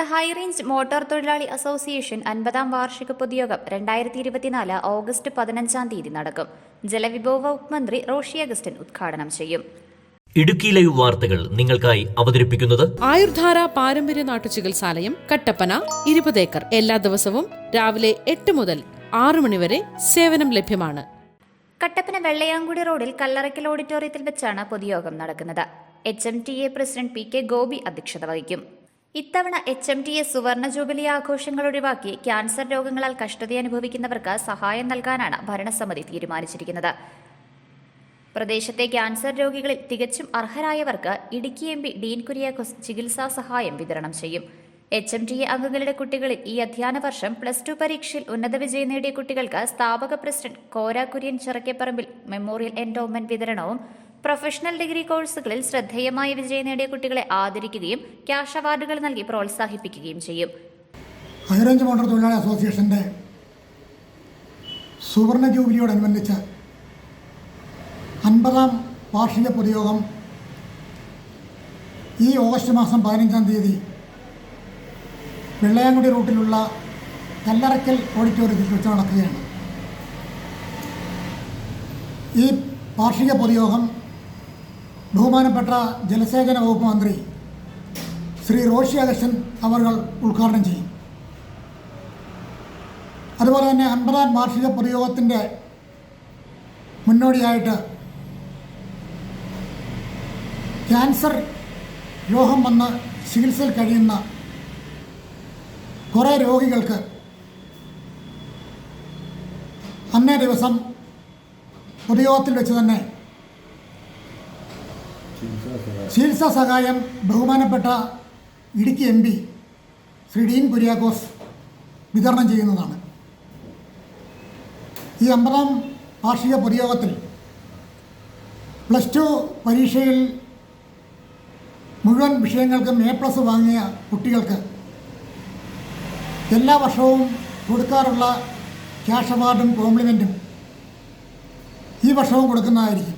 Kerala high range motor തൊഴിലാളി association അൻപതാം വാർഷിക പൊതുയോഗം രണ്ടായിരത്തി ഇരുപത്തിനാല് ഓഗസ്റ്റ് പതിനഞ്ചാം തീയതി നടക്കും. ജലവിഭവ വകുപ്പ് മന്ത്രി റോഷി അഗസ്റ്റിൻ ഉദ്ഘാടനം ചെയ്യും. ഇടുക്കി ലൈവ് വാർത്തകൾ നിങ്ങൾക്കായി അവതരിപ്പിക്കുന്നത് ആയുർധാര പാരമ്പര്യ നാട്ടുചികിത്സാലയം കട്ടപ്പന ഇരുപത് ഏക്കർ. എല്ലാ ദിവസവും രാവിലെ എട്ട് മുതൽ ആറ് മണിവരെ സേവനം ലഭ്യമാണ്. കട്ടപ്പന വെള്ളയാങ്കുടി റോഡിൽ കല്ലറയ്ക്കൽ ഓഡിറ്റോറിയത്തിൽ വെച്ചാണ് പൊതുയോഗം നടക്കുന്നത്. H M T A president P K Gopi അധ്യക്ഷത വഹിക്കും. ഇത്തവണ എച്ച് എം ടി എസ് സുവർണ ജൂബിലി ആഘോഷങ്ങൾ ഒഴിവാക്കി ക്യാൻസർ രോഗങ്ങളാൽ കഷ്ടത അനുഭവിക്കുന്നവർക്ക് സഹായം നൽകാനാണ് ഭരണസമിതി തീരുമാനിച്ചിരിക്കുന്നത്. പ്രദേശത്തെ ക്യാൻസർ രോഗികളിൽ തികച്ചും അർഹരായവർക്ക് ഇടുക്കി എം പി ഡീൻ കുര്യാക്കോസ് ചികിത്സാ സഹായം വിതരണം ചെയ്യും. എച്ച് എം ടി എ അംഗങ്ങളുടെ കുട്ടികളിൽ ഈ അധ്യയന വർഷം പ്ലസ് ടു പരീക്ഷയിൽ ഉന്നത വിജയം നേടിയ കുട്ടികൾക്ക് സ്ഥാപക president Kora Kurian Chirakkaparambil memorial endowment വിതരണവും പ്രൊഫഷണൽ ഡിഗ്രി കോഴ്സുകളിൽ ശ്രദ്ധേയമായ വിജയം നേടിയ കുട്ടികളെ ആദരിക്കുകയും ക്യാഷ് അവാർഡുകൾ നൽകി പ്രോത്സാഹിപ്പിക്കുകയും ചെയ്യും. ഹൈറേഞ്ച് മോട്ടോർ തൊഴിലാളി അസോസിയേഷന്റെ സുവർണ ജൂബിലിയോടനുബന്ധിച്ച് അൻപതാം വാർഷിക പൊതുയോഗം ഈ ഓഗസ്റ്റ് മാസം പതിനഞ്ചാം തീയതി വെള്ളയാങ്കുടി റൂട്ടിലുള്ള കല്ലറയ്ക്കൽ ഓഡിറ്റോറിയത്തിൽ വെച്ച് നടക്കുകയാണ്. ഈ വാർഷിക പൊതുയോഗം ബഹുമാനപ്പെട്ട ജലസേചന വകുപ്പ് മന്ത്രി ശ്രീ റോഷി അഗസ്റ്റൻ അവർ ഉദ്ഘാടനം ചെയ്യും. അതുപോലെ തന്നെ അൻപതാം വാർഷിക പ്രയോഗത്തിന്റെ മുന്നോടിയായിട്ട് ക്യാൻസർ രോഗം വന്ന് ചികിത്സയിൽ കഴിയുന്ന കുറേ രോഗികൾക്ക് അന്നേ ദിവസം പൊതുയോഗത്തിൽ വെച്ച് തന്നെ ചികിത്സാ സഹായം ബഹുമാനപ്പെട്ട ഇടുക്കി എം പി ശ്രീ ഡീൻ കുര്യാക്കോസ് വിതരണം ചെയ്യുന്നതാണ്. ഈ അമ്പതാം വാർഷിക പൊതുയോഗത്തിൽ പ്ലസ് ടു പരീക്ഷയിൽ മുഴുവൻ വിഷയങ്ങൾക്കും എ പ്ലസ് വാങ്ങിയ കുട്ടികൾക്ക് എല്ലാ വർഷവും കൊടുക്കാറുള്ള ക്യാഷ് അവാർഡും കോംപ്ലിമെന്റും ഈ വർഷവും കൊടുക്കുന്നതായിരിക്കും.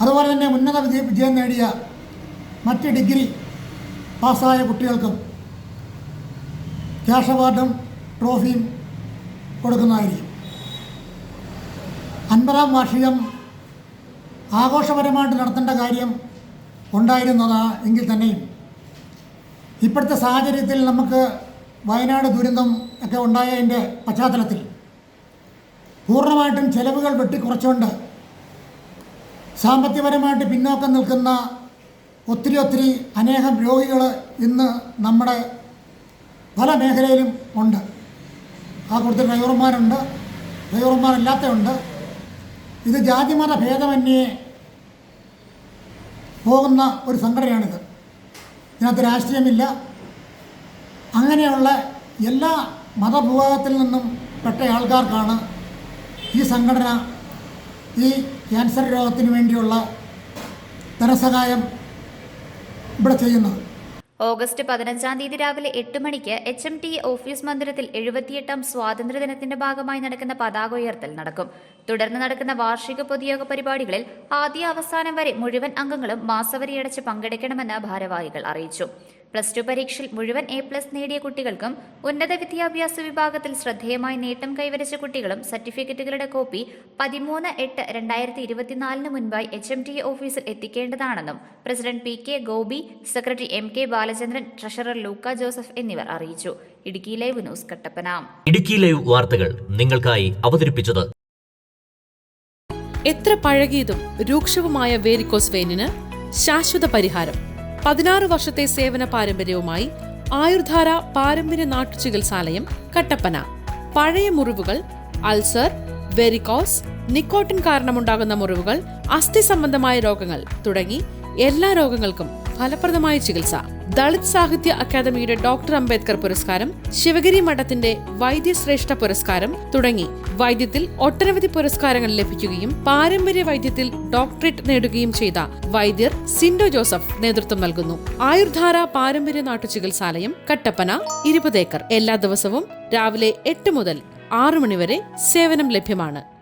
അതുപോലെ തന്നെ ഉന്നത വിജയ വിജയം നേടിയ മറ്റ് ഡിഗ്രി പാസ്സായ കുട്ടികൾക്കും ക്യാഷ് അവാർഡും ട്രോഫിയും കൊടുക്കുന്നതായിരിക്കും. അൻപതാം വാർഷികം ആഘോഷപരമായിട്ട് നടത്തേണ്ട കാര്യം ഉണ്ടായിരുന്നതാ എങ്കിൽ തന്നെയും ഇപ്പോഴത്തെ സാഹചര്യത്തിൽ നമുക്ക് വയനാട് ദുരന്തം ഒക്കെ ഉണ്ടായതിന്റെ പശ്ചാത്തലത്തിൽ പൂർണമായിട്ടും ചെലവുകൾ വെട്ടിക്കുറച്ചുകൊണ്ട് സാമ്പത്തികപരമായിട്ട് പിന്നോക്കം നിൽക്കുന്ന ഒത്തിരി ഒത്തിരി അനേകം രോഗികൾ ഇന്ന് നമ്മുടെ പല മേഖലയിലും ഉണ്ട്. ആ കൂടുതൽ ഡ്രൈവർമാരുണ്ട് ഡ്രൈവർമാരല്ലാത്തതുണ്ട് ഇത് ജാതിമത ഭേദമന്യേ പോകുന്ന ഒരു സംഘടനയാണിത്. ഇതിനകത്ത് രാഷ്ട്രീയമില്ല. അങ്ങനെയുള്ള എല്ലാ മതവിഭാഗത്തിൽ നിന്നും പെട്ട ആൾക്കാർക്കാണ് ഈ സംഘടന ഈ ക്യാൻസർ രോഗത്തിന് വേണ്ടിയുള്ള ധനസഹായം ഇവിടെ ചെയ്യുന്നത്. ഓഗസ്റ്റ് പതിനഞ്ചാം തീയതി രാവിലെ എട്ട് മണിക്ക് എച്ച് എം ടി ഓഫീസ് മന്ദിരത്തിൽ എഴുപത്തിയെട്ടാം സ്വാതന്ത്ര്യദിനത്തിന്റെ ഭാഗമായി നടക്കുന്ന പതാക ഉയർത്തൽ നടക്കും. തുടർന്ന് നടക്കുന്ന വാർഷിക പൊതുയോഗ പരിപാടികളിൽ ആദ്യ അവസാനം വരെ മുഴുവൻ അംഗങ്ങളും മാസവരിയടച്ച് പങ്കെടുക്കണമെന്ന് ഭാരവാഹികൾ അറിയിച്ചു. പ്ലസ് ടു പരീക്ഷയിൽ മുഴുവൻ എ പ്ലസ് നേടിയ കുട്ടികൾക്കും ഉന്നത വിദ്യാഭ്യാസ വിഭാഗത്തിൽ ശ്രദ്ധേയമായി നേട്ടം കൈവരിച്ച കുട്ടികളും സർട്ടിഫിക്കറ്റുകളുടെ കോപ്പി പതിമൂന്ന് എട്ട് രണ്ടായിരത്തി ഇരുപത്തിനാലിന് മുൻപായി എച്ച് എം ടി ഓഫീസിൽ എത്തിക്കേണ്ടതാണെന്നും president P K Gopi secretary M K Balachandran treasurer Luka Joseph എന്നിവർ അറിയിച്ചു. Idukki live news Kattappana. Idukki live വാർത്തകൾ നിങ്ങൾക്കായി അവതരിപ്പിച്ചത് എത്ര പഴകിയതും രൂക്ഷവുമായ വേരിക്കോസ് വെയിനിന് ശാശ്വത പരിഹാരം. പതിനാറ് വർഷത്തെ സേവന പാരമ്പര്യവുമായി ആയുർധാര പാരമ്പര്യ നാട്ടുചികിത്സാലയം കട്ടപ്പന. പഴയ മുറിവുകൾ അൾസർ വെരിക്കോസ് നിക്കോട്ടിൻ കാരണമുണ്ടാകുന്ന മുറിവുകൾ അസ്ഥി സംബന്ധമായ രോഗങ്ങൾ തുടങ്ങി എല്ലാ രോഗങ്ങൾക്കും ഫലപ്രദമായ ചികിത്സ. ദളിത് സാഹിത്യ അക്കാദമിയുടെ ഡോക്ടർ അംബേദ്കർ പുരസ്കാരം ശിവഗിരി മഠത്തിന്റെ വൈദ്യശ്രേഷ്ഠ പുരസ്കാരം തുടങ്ങി. വൈദ്യത്തിൽ ഒട്ടനവധി പുരസ്കാരങ്ങൾ ലഭിക്കുകയും പാരമ്പര്യ വൈദ്യത്തിൽ ഡോക്ടറേറ്റ് നേടുകയും ചെയ്ത വൈദ്യർ സിൻഡോ ജോസഫ് നേതൃത്വം നൽകുന്നു. ആയുർധാര പാരമ്പര്യ നാട്ടുചികിത്സാലയം കട്ടപ്പന ഇരുപത് ഏക്കർ. എല്ലാ ദിവസവും രാവിലെ എട്ട് മുതൽ ആറു മണിവരെ സേവനം ലഭ്യമാണ്.